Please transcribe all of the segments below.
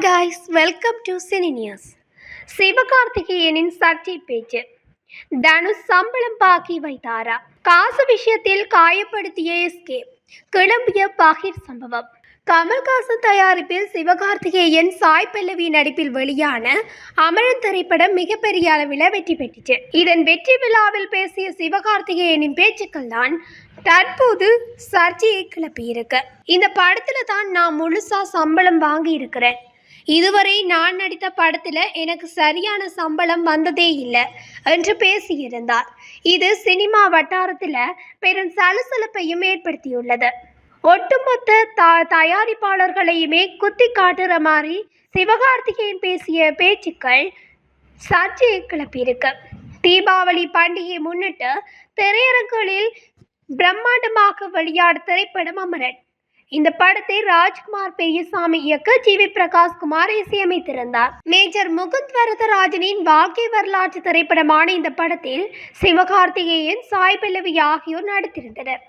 Hi guys welcome to சினினியாஸ் சிவகார்த்திகேயனின் சர்ச்சை பேச்சு. தனுஷ் சம்பளம் பாக்கி வைத்தாரா? காசு விஷயத்தில் காயப்படுத்திய எஸ்கே. கிளம்பிய பகிர் சம்பவம். கமல்ஹாசன் தயாரிப்பில் சிவகார்த்திகேயன் சாய் பல்லவி நடிப்பில் வெளியான அமரன் திரைப்படம் மிகப்பெரிய அளவில் வெற்றி பெற்றுச்சு. இதன் வெற்றி விழாவில் பேசிய சிவகார்த்திகேயனின் பேச்சுக்கள் தான் தற்போது சர்ச்சையை கிளப்பியிருக்கு. இந்த படத்துல தான் நான் முழுசா சம்பளம் வாங்கி இருக்கிறேன் இதுவரை நான் நடித்த படத்தில் எனக்கு சரியான சம்பளம் வந்ததே இல்லை என்று பேசியிருந்தார். இது சினிமா வட்டாரத்தில் பெரும் சலசலப்பையும் ஏற்படுத்தியுள்ளது. ஒட்டுமொத்த த தயாரிப்பாளர்களையுமே குத்தி காட்டுற மாதிரி சிவகார்த்திகேயன் பேசிய பேச்சுக்கள் சர்ச்சையை கிளப்பியிருக்கு. தீபாவளி பண்டிகையை முன்னிட்டு திரையரங்குகளில் பிரம்மாண்டமாக வெளியான திரைப்படம் அமரன். இந்த படத்தை ராஜ்குமார் பெரியசாமி இயக்க ஜி வி பிரகாஷ் குமார் இசையமைத்திருந்தார். மேஜர் முகுந்த் வரதராஜனின் வாழ்க்கை வரலாற்று திரைப்படமான இந்த படத்தில் சிவகார்த்திகேயன் சாய் பல்லவி ஆகியோர் நடித்திருந்தனர்.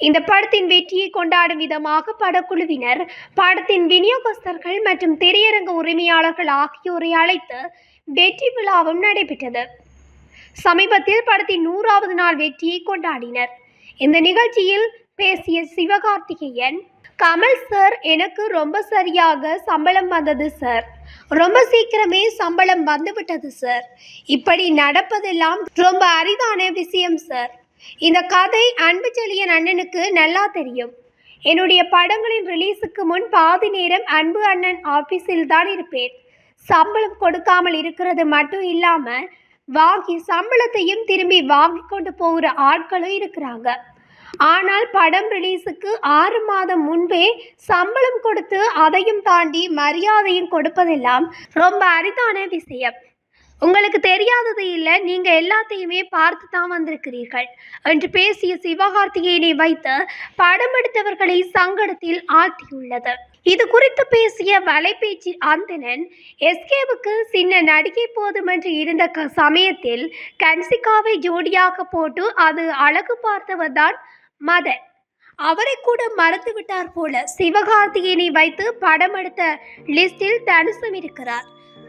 இந்த படத்தின் வெற்றியை கொண்டாடும் விதமாக படக்குழுவினர் படத்தின் விநியோகஸ்தர்கள் மற்றும் திரையரங்க உரிமையாளர்கள் ஆகியோரை அழைத்து வெற்றி விழாவும் நடைபெற்றது. சமீபத்தில் படத்தின் நூறாவது நாள் வெற்றியை கொண்டாடினர். இந்த நிகழ்ச்சியில் பேசிய சிவகார்த்திகேயன் கமல் சார் எனக்கு ரொம்ப சரியாக சம்பளம் வந்தது சார் ரொம்ப சீக்கிரமே சம்பளம் வந்துவிட்டது சார் இப்படி நடப்பதெல்லாம் ரொம்ப அரிதான விஷயம் சார் இந்த கதை அன்பு செழியன் அண்ணனுக்கு நல்லா தெரியும். என்னுடைய படங்களின் ரிலீஸுக்கு முன் பாதி நேரம் அன்பு அண்ணன் ஆஃபீஸில் தான் இருப்பேன். சம்பளம் கொடுக்காமல் இருக்கிறது மட்டும் இல்லாமல் வாங்கி சம்பளத்தையும் திரும்பி வாங்கி கொண்டு போகிற ஆட்களும் இருக்கிறாங்க. ஆனால் படம் ரிலீஸுக்கு ஆறு மாதம் முன்பே சம்பளம் கொடுத்து அதையும் தாண்டி மரியாதையும் கொடுப்பதெல்லாம் ரொம்ப அரிதான விஷயம். உங்களுக்கு தெரியாதது இல்லை நீங்கள் எல்லாத்தையுமே பார்த்து தான் வந்திருக்கிறீர்கள் என்று பேசிய சிவகார்த்திகேயனை வைத்து படம் எடுத்தவர்களை சங்கடத்தில் ஆழ்த்தியுள்ளது. இது குறித்து பேசிய வலைபேச்சு அந்தனன் எஸ்கேவுக்கு சின்ன நடிகை போதுமென்று இருந்த க- சமயத்தில் கன்சிகாவை ஜோடியாக போட்டு அது அழகு பார்த்தவர் தான் மதன். அவரை கூட மறந்து விட்டார் போல சிவகார்த்திகேயனை வைத்து படம் எடுத்த லிஸ்டில் தனுசம் இருக்கிறார்.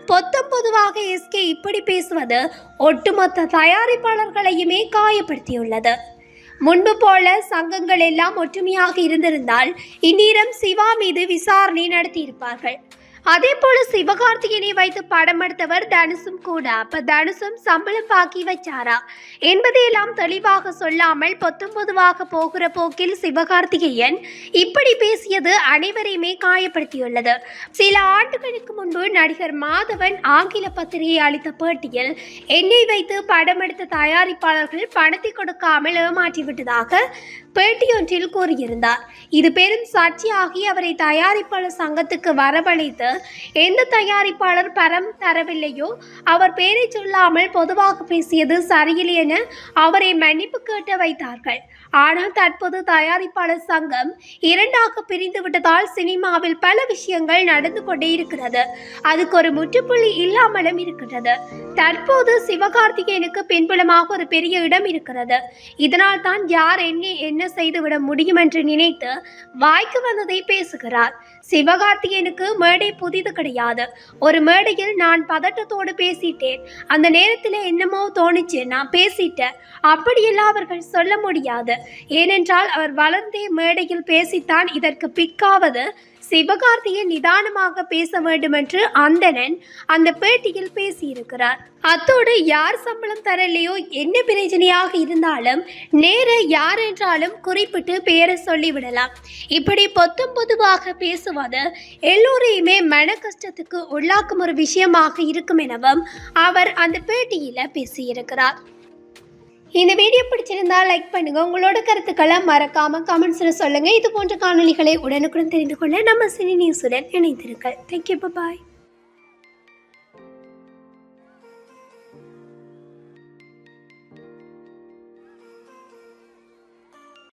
பொத்தம் பொதுவாக எஸ்கே இப்படி பேசுவது ஒட்டுமொத்த தயாரிப்பாளர்களையுமே காயப்படுத்தியுள்ளது. முன்பு போல சங்கங்கள் எல்லாம் ஒற்றுமையாக இருந்திருந்தால் இந்நேரம் சிவா மீது விசாரணை நடத்தியிருப்பார்கள். அதே போல சிவகார்த்திகேயனை வைத்து படம் எடுத்தவர் தனுஷும் கூட. அப்ப தனுஷும் சம்பளம் பாக்கி வச்சாரா? என்பதையெல்லாம் தெளிவாக சொல்லாமல் பொத்தும் பொதுவாக போகிற போக்கில் சிவகார்த்திகேயன் இப்படி பேசியது அனைவரையுமே காயப்படுத்தியுள்ளது. சில ஆண்டுகளுக்கு முன்பு நடிகர் மாதவன் ஆங்கில பத்திரிகை அளித்த பேட்டியில் என்னை வைத்து படம் எடுத்த தயாரிப்பாளர்கள் பணத்தை கொடுக்காமல் ஏமாற்றிவிட்டதாக பேட்டியொன்றில் கூறியிருந்தார். இது பெரும் சர்ச்சையாகி அவரை தயாரிப்பாளர் சங்கத்துக்கு வரவழைத்து எந்த தயாரிப்பாளர் பரம் தரவில்லையோ அவர் பெயரை சொல்லாமல் பொதுவாக பேசியது சரியில்லை என அவரை மன்னிப்பு கேட்டு வைத்தார்கள். ஆனால் தற்போது தயாரிப்பாளர் சங்கம் இரண்டாக பிரிந்து விட்டதால் சினிமாவில் பல விஷயங்கள் நடந்து கொண்டே இருக்கிறது. அதுக்கு ஒரு முற்றுப்புள்ளி இல்லாமலும் இருக்கிறது தற்போது சிவகார்த்திகேயனுக்கு பின்புலமாக ஒரு பெரிய இடம் இருக்கிறது. இதனால் தான் யார் என்ன என்ன செய்துவிட முடியும் என்று நினைத்து வாய்க்கு வந்ததை பேசுகிறார். சிவகார்த்திகேயனுக்கு மேடை புதிது கிடையாது. ஒரு மேடையில் நான் பதட்டத்தோடு பேசிட்டேன். அந்த நேரத்தில் என்னமோ தோணுச்சு நான் பேசிட்டேன். அப்படியெல்லாம் அவர்கள் சொல்ல முடியாது. ஏனென்றால் அவர் வளர்ந்தே மேடையில் பேசித்தான் இதற்கு பிக்காவது சிவகார்த்தியை நிதானமாக பேச வேண்டும் என்று அந்தணன் அந்த பேட்டியில் பேசியிருக்கிறார். அத்தோடு யார் சம்பளம் தரலையோ என்ன பிரச்சனையாக இருந்தாலும் நேர யார் என்றாலும் குறிப்பிட்டு பெயரை சொல்லிவிடலாம். இப்படி பொத்தும் பொதுவாக பேசுவது எல்லோரையுமே மன கஷ்டத்துக்கு உள்ளாக்கும் ஒரு விஷயமாக இருக்கும் எனவும் அவர் அந்த பேட்டியில் பேசியிருக்கிறார். இந்த வீடியோ பிடிச்சிருந்தா லைக் பண்ணுங்கள் உங்களோட கருத்துக்களை மறக்காமல் கமெண்ட்ஸ்ல சொல்லுங்கள் இது போன்ற காணொளிகளை உடனுக்குடன் தெரிந்து கொள்ள நம்ம சினி நியூஸுடன் இணைந்திருங்கள். Thank you bye